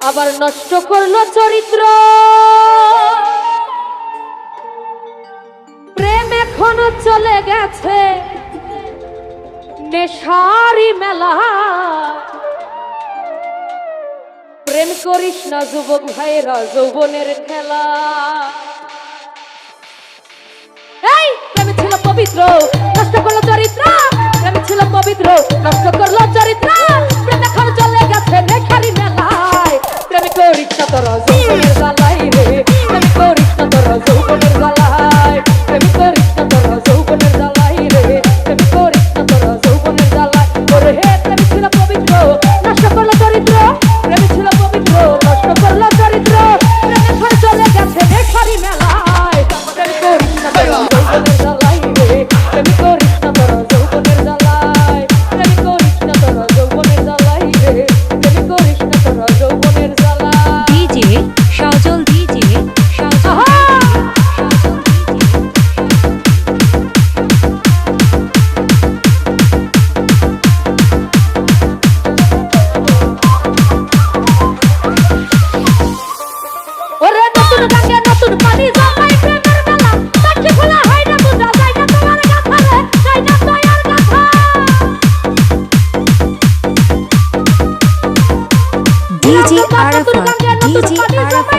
আবার নষ্ট করল চরিত্র। প্রেম এখনও চলে গেছে নেশারি মেলা। প্রেম করিস না যুবক ভাইরা যৌবনের খেলা। নতুন পানি জমাই প্রেমের মেলা। পাখি খোলা হয় না বুঝা যায় না তোমার গাথারে যায় না দয়ার গাথা ডিজে আরাফা ডিজে আরাফা